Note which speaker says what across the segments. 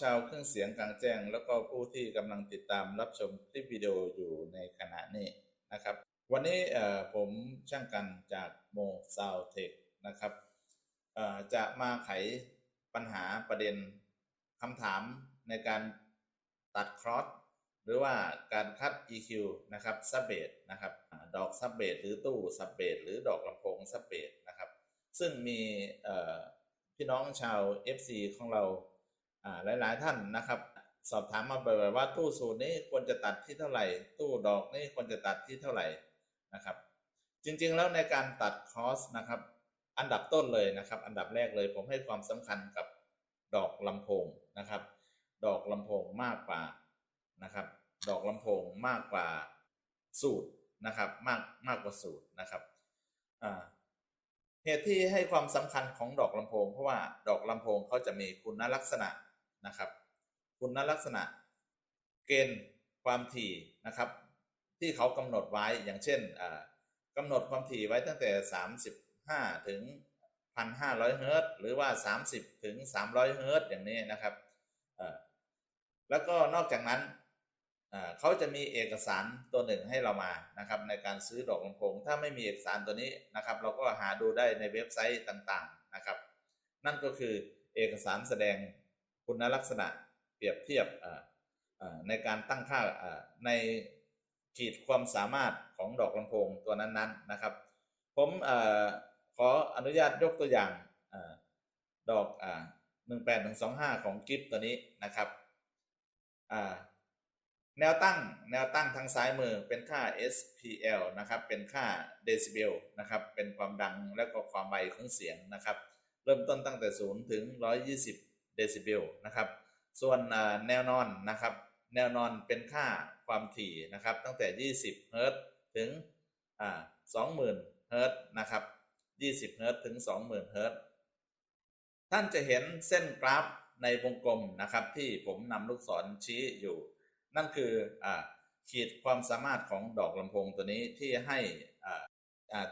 Speaker 1: ชาวเครื่องเสียงกลางแจ้ง แล้วก็ผู้ที่กำลังติดตามรับชมคลิปวิดีโออยู่ในขณะนี้นะครับ วันนี้ผมช่างกันจากโมซาวเทคนะครับจะมาไขปัญหาประเด็นคำถามในการตัดครอสหรือว่าการคัด EQ นะครับซับเบสนะครับดอกซับเบสหรือตู้ซับเบสหรือดอกลำโพงซับเบสนะครับ ซึ่งมีพี่น้องชาว FC ของเรา หลายๆท่านนะครับ สอบถามมาบ่อยๆว่าตู้สูตรนี้ควรจะตัดที่เท่าไหร่ ตู้ดอกนี้ควรจะตัดที่เท่าไหร่นะครับ จริงๆแล้วในการตัดคอสนะครับ อันดับต้นเลยนะครับ อันดับแรกเลยผมให้ความสำคัญกับดอกลำโพงนะครับ ดอกลำโพงมากกว่านะครับ ดอกลำโพงมากกว่าสูตรนะครับมากมากกว่าสูตรนะครับเหตุที่ให้ความสำคัญของดอกลำโพง เพราะว่าดอกลำโพงเขาจะมีคุณลักษณะ นะครับ คุณลักษณะเกณฑ์ความถี่นะครับ ที่เขากำหนดไว้อย่างเช่นอ่ากำหนดความถี่ไว้ตั้งแต่ 35 ถึง 1,500เฮิรตซ์หรือว่า 30 ถึง 300เฮิรตซ์อย่างนี้นะครับแล้วก็นอกจากนั้นเขาจะมีเอกสารตัวหนึ่งให้เรามานะครับในการซื้อดอกลำโพงถ้าไม่มีเอกสารตัวนี้นะครับ เราก็หาดูได้ในเว็บไซต์ต่างๆนะครับ นั่นก็คือเอกสารแสดง คุณลักษณะเปรียบเทียบในการตั้งค่าในขีดความสามารถของดอกลำโพงตัวนั้นๆนะครับ ผมอขออนุญาตยกตัวอย่างอดอกอ่าหนึ่งแปดหนึ่งสองห้าของกิฟตัวนี้นะครับแนวตั้งแนวตั้งทางซ้ายมือเป็นค่า SPL นะครับเป็นค่าเดซิเบลนะครับเป็นความดังและก็ความไวของเสียงนะครับ เริ่มต้นตั้งแต่ 0 ถึง 120 เดซิเบลนะครับ ส่วนแนวนอนนะครับ แนวนอนเป็นค่าความถี่นะครับ ตั้งแต่ 20 เฮิรตซ์ถึง20,000 เฮิรตซ์นะครับ 20 เฮิรตซ์ถึง 20,000 เฮิรตซ์ท่านจะเห็นเส้นกราฟในวงกลมนะครับ ที่ผมนำลูกศรชี้อยู่ นั่นคืออขีดความสามารถของดอกลำโพงตัวนี้ที่ให้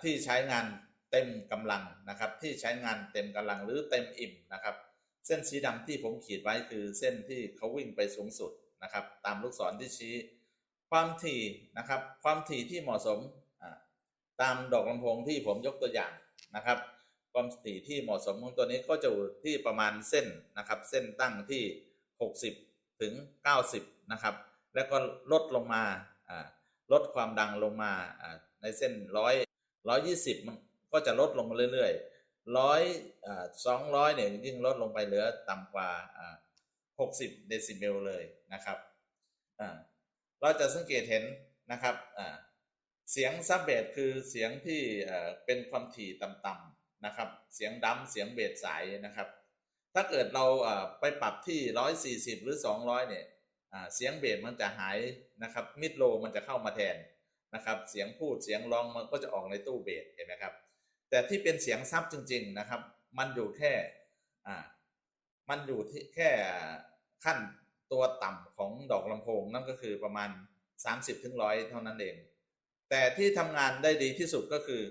Speaker 1: ที่ใช้งานเต็มกำลังนะครับ ที่ใช้งานเต็มกำลังหรือเต็มอิ่มนะครับ เส้นสีดำที่ผมขีดไว้คือเส้นที่เขาวิ่งไปสูงสุดนะครับ ตามลูกศรที่ชี้ ความถี่นะครับ ความถี่ที่เหมาะสมตามดอกลำโพงที่ผมยกตัวอย่างนะครับ ความถี่ที่เหมาะสมของตัวนี้ก็จะอยู่ที่ประมาณเส้นนะครับ เส้นตั้งที่ 60 ถึง 90 นะครับ แล้วก็ลดลงมาลดความดังลงมาอ่าในเส้นร้อยร้อยยี่สิบมันก็จะลดลงมาเรื่อยๆ ร้อยสองร้อยเนี่ยยิ่งลดลงไปเหลือต่ำกว่าหกสิบเดซิเบลเลยนะครับเราจะสังเกตเห็นนะครับเสียงซับเบสคือเสียงที่เป็นความถี่ต่ำๆนะครับ เสียงดัมเสียงเบสสายนะครับ ถ้าเกิดเราไปปรับที่ร้อยสี่สิบหรือสองร้อยเนี่ยเสียงเบสมันจะหายนะครับมิดโลมันจะเข้ามาแทนนะครับ เสียงพูดเสียงร้องมันก็จะออกในตู้เบสเห็นไหมครับ แต่ที่เป็นเสียงซับจริง ๆนะครับ มันอยู่แค่อ่ามันอยู่ที่แค่ขั้นตัวต่ำของดอกลำโพงนั่นก็คือประมาณ 30ถึงร้อยเท่านั้นเอง แต่ที่ทำงานได้ดีที่สุดก็คือ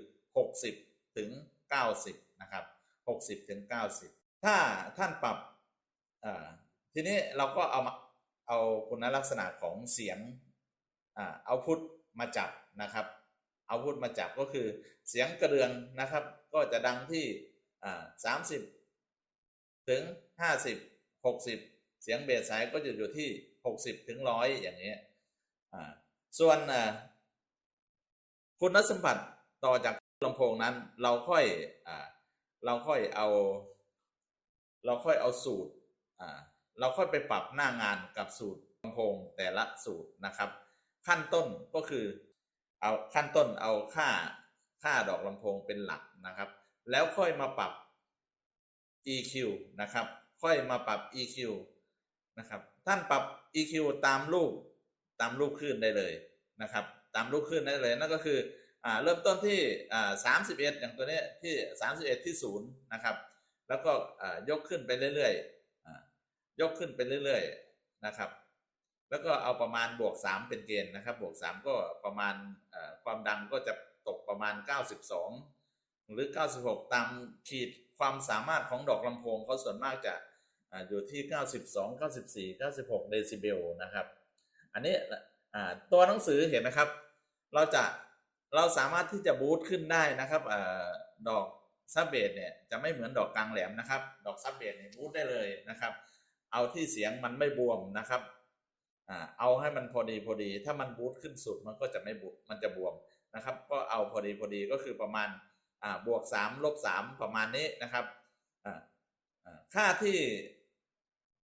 Speaker 1: 60ถึง90นะครับ60ถึง90 ถ้าท่านปรับทีนี้เราก็เอามาเอาคุณลักษณะของเสียงเอาพุทมาจับนะครับ อาพุทมาจับก็คือเสียงกระเดืองนะครับ ก็จะดังที่สามสิบถึงห้าสิบหกสิบเสียงเบสสายก็จะอยู่ที่หกสิบถึงร้อยอย่างนี้ส่วนคุณสมบัติต่อจากลำโพงนั้นเราค่อยอเราค่อยเอา เราค่อยเอาสูตรเราค่อยไปปรับหน้างานกับสูตรลำโพงแต่ละสูตรนะครับ ขั้นต้นก็คือ เอาขั้นต้นเอาค่าค่าดอกลำโพงเป็นหลักนะครับ แล้วค่อยมาปรับ EQ นะครับ ค่อยมาปรับ EQ นะครับ ท่านปรับ EQ ตามรูปตามรูปคลื่นได้เลยนะครับ ตามรูปคลื่นได้เลยนั่นก็คืออ่าเริ่มต้นที่อ่าสามสิบเอ็ดอย่างตัวนี้ที่สามสิบเอ็ดที่ศูนย์นะครับ แล้วก็อ่ายกขึ้นไปเรื่อยๆอยกขึ้นไปเรื่อย ๆ นะครับ แล้วก็เอาประมาณบวก 3 เป็นเกณฑ์นะครับ บวก 3 ก็ประมาณความดังก็จะตกประมาณ 92 หรือ 96 ตามขีดความสามารถของดอกลำโพงเขาส่วนมากจะอ่าอยู่ที่ 92 94 96 เดซิเบลนะครับ อันนี้ตัวหนังสือเห็นนะครับ เราจะเราสามารถที่จะบูตขึ้นได้นะครับอดอกซับเบสเนี่ยจะไม่เหมือนดอกกลางแหลมนะครับ ดอกซับเบสเนี่ยบูตได้เลยนะครับ เอาที่เสียงมันไม่บวมนะครับ อ่าเอาให้มันพอดีพอดี ถ้ามันบูตขึ้นสุดมันก็จะไม่บุมันจะบวมนะครับ ก็เอาพอดีพอดีก็คือประมาณอ่าบวก3ลบ3ประมาณนี้นะครับอ่าค่าที่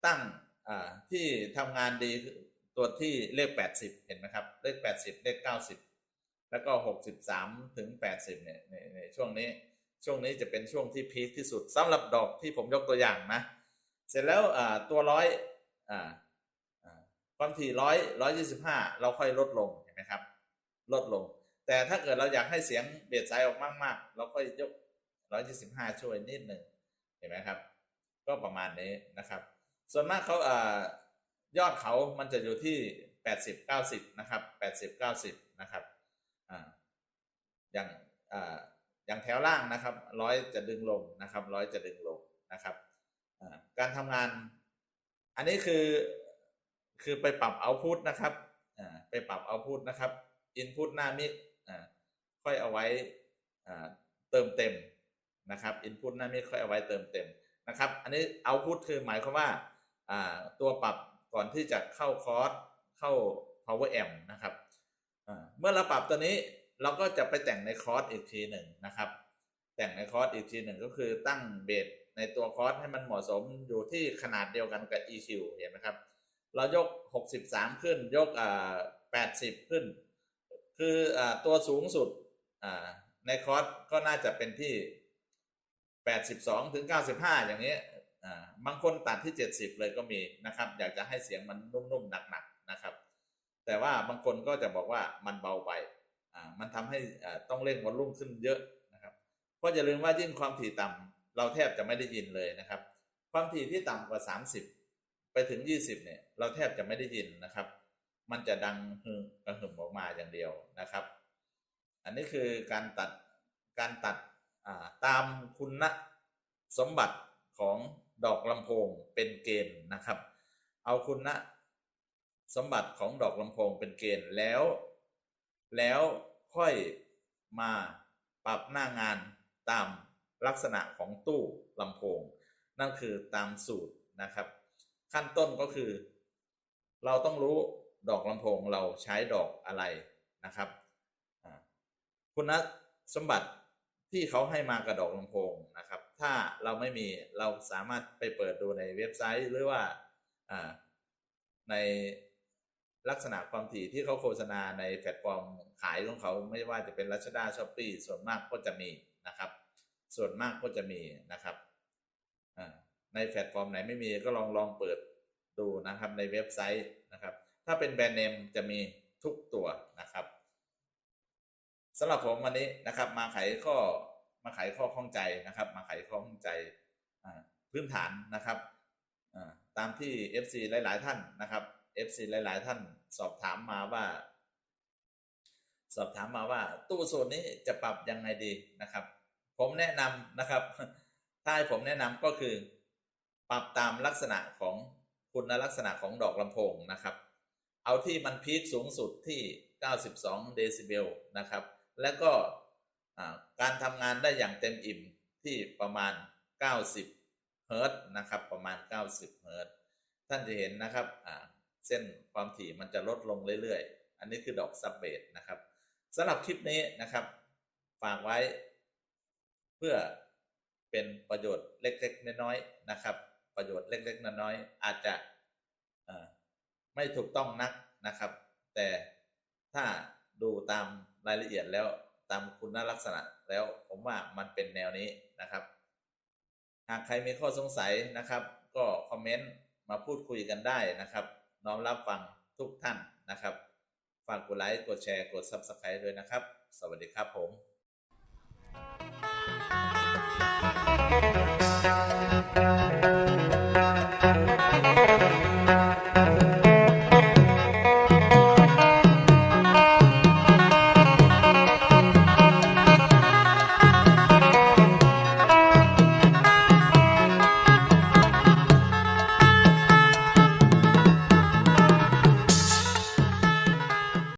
Speaker 1: ตั้งอ่าที่ทำงานดีตัวที่เลข80เห็นไหมครับ เลข80เลข90แล้วก็63ถึง80เนี่ยในช่วงนี้ช่วงนี้จะเป็นช่วงที่พีคที่สุดสำหรับดอกที่ผมยกตัวอย่างนะ เสร็จแล้วตัวร้อยอ่า ความถี่ร้อยร้อยยี่สิบห้าเราค่อยลดลงเห็นไหมครับ ลดลง แต่ถ้าเกิดเราอยากให้เสียงเบสไซด์ออกมากๆ เราค่อยยกร้อยยี่สิบห้าช่วยนิดหนึ่งเห็นไหมครับ ก็ประมาณนี้นะครับ ส่วนมากเขาอ่ายอดเขามันจะอยู่ที่แปดสิบเก้าสิบนะครับแปดสิบเก้าสิบนะครับอ่าอย่างอ่าอย่างแถวล่างนะครับร้อยจะดึงลงนะครับร้อยจะดึงลงนะครับการทำงาน อันนี้คือ คือไปปรับเอาพุทนะครับไปปรับเอาพุทนะครับอินพุตหน้ามิกค่อยเอาไว้เติมเต็มนะครับอินพุตหน้ามิกค่อยเอาไว้เติมเต็มนะครับ อันนี้เอาพุทคือหมายความว่าตัวปรับก่อนที่จะเข้าคอร์สเข้า power amp นะครับเมื่อเราปรับตัวนี้เราก็จะไปแต่งในคอร์สอีกทีหนึ่งนะครับ แต่งในคอร์สอีกทีหนึ่งก็คือตั้งเบสในตัวคอร์สให้มันเหมาะสมอยู่ที่ขนาดเดียวกันกับ EQ เห็นไหมครับ เรายก 63 ขึ้น ยกอ่า80 ขึ้น คืออ่าตัวสูงสุดอ่าในคอร์สก็น่าจะเป็นที่ 82 ถึง 95 อย่างนี้อ่าบางคนตัดที่ 70 เลยก็มีนะครับ อยากจะให้เสียงมันนุ่มๆหนักๆนะครับ แต่ว่าบางคนก็จะบอกว่ามันเบาไปอ่ามันทำให้อ่าต้องเร่งวอลลุ่มขึ้นเยอะนะครับเพราะอย่าลืมว่ายิ่งความถี่ต่ำเราแทบจะไม่ได้ยินเลยนะครับ ความถี่ที่ต่ำกว่า 30 ไปถึง 20 เนี่ย เราแทบจะไม่ได้ยินนะครับ มันจะดังฮึกระหึ่มออกมาอย่างเดียวนะครับ อันนี้คือการตัดการตัดตามคุณสมบัติของดอกลำโพงเป็นเกณฑ์นะครับ เอาคุณสมบัติของดอกลำโพงเป็นเกณฑ์แล้ว แล้วค่อยมาปรับหน้างานตามลักษณะของตู้ลำโพง นั่นคือตามสูตรนะครับ ขั้นต้นก็คือ เราต้องรู้ดอกลำโพงเราใช้ดอกอะไรนะครับคุณสมบัติที่เขาให้มากับดอกลำโพงนะครับ ถ้าเราไม่มีเราสามารถไปเปิดดูในเว็บไซต์หรือว่าในลักษณะความถี่ที่เขาโฆษณาในแพลตฟอร์มขายของเขาไม่ว่าจะเป็น Lazada s h o p e e ส่วนมากก็จะมีนะครับ ส่วนมากก็จะมีนะครับ ในแพลตฟอร์มไหนไม่มีก็ลองลองเปิดดูนะครับในเว็บไซต์นะครับ ถ้าเป็นแบรนด์เนมจะมีทุกตัวนะครับสำหรับผมวันนี้นะครับ มาไขข้อมาไขข้อข้องใจนะครับ มาไขข้อข้องใจพื้นฐานนะครับตามที่ FC หลาย ๆ ท่านนะครับ FC หลาย ๆ ท่านสอบถามมาว่า สอบถามมาว่าตู้โซนนี้จะปรับยังไงดีนะครับ ผมแนะนำนะครับถ้าให้ผมแนะนำก็คือ ปรับตามลักษณะของคุณลักษณะของดอกลำโพงนะครับ เอาที่มันพีคสูงสุดที่ 92 เดซิเบลนะครับ แล้วก็การทำงานได้อย่างเต็มอิ่มที่ประมาณ 90 เฮิร์ตนะครับ ประมาณ 90 เฮิร์ตท่านจะเห็นนะครับเส้นความถี่มันจะลดลงเรื่อยๆ อันนี้คือดอกซับเบสนะครับสำหรับคลิปนี้นะครับ ฝากไว้เพื่อเป็นประโยชน์เล็กๆ น้อยๆนะครับ ประโยชน์เล็ก ๆ น้อยๆอาจจะไม่ถูกต้องนักนะครับ แต่ถ้าดูตามรายละเอียดแล้วตามคุณลักษณะแล้วผมว่ามันเป็นแนวนี้นะครับ หากใครมีข้อสงสัยนะครับ ก็คอมเมนต์มาพูดคุยกันได้นะครับ น้อมรับฟังทุกท่านนะครับ ฝากกดไลค์ กดแชร์ กด Subscribe ด้วยนะครับ สวัสดีครับผม Thank you.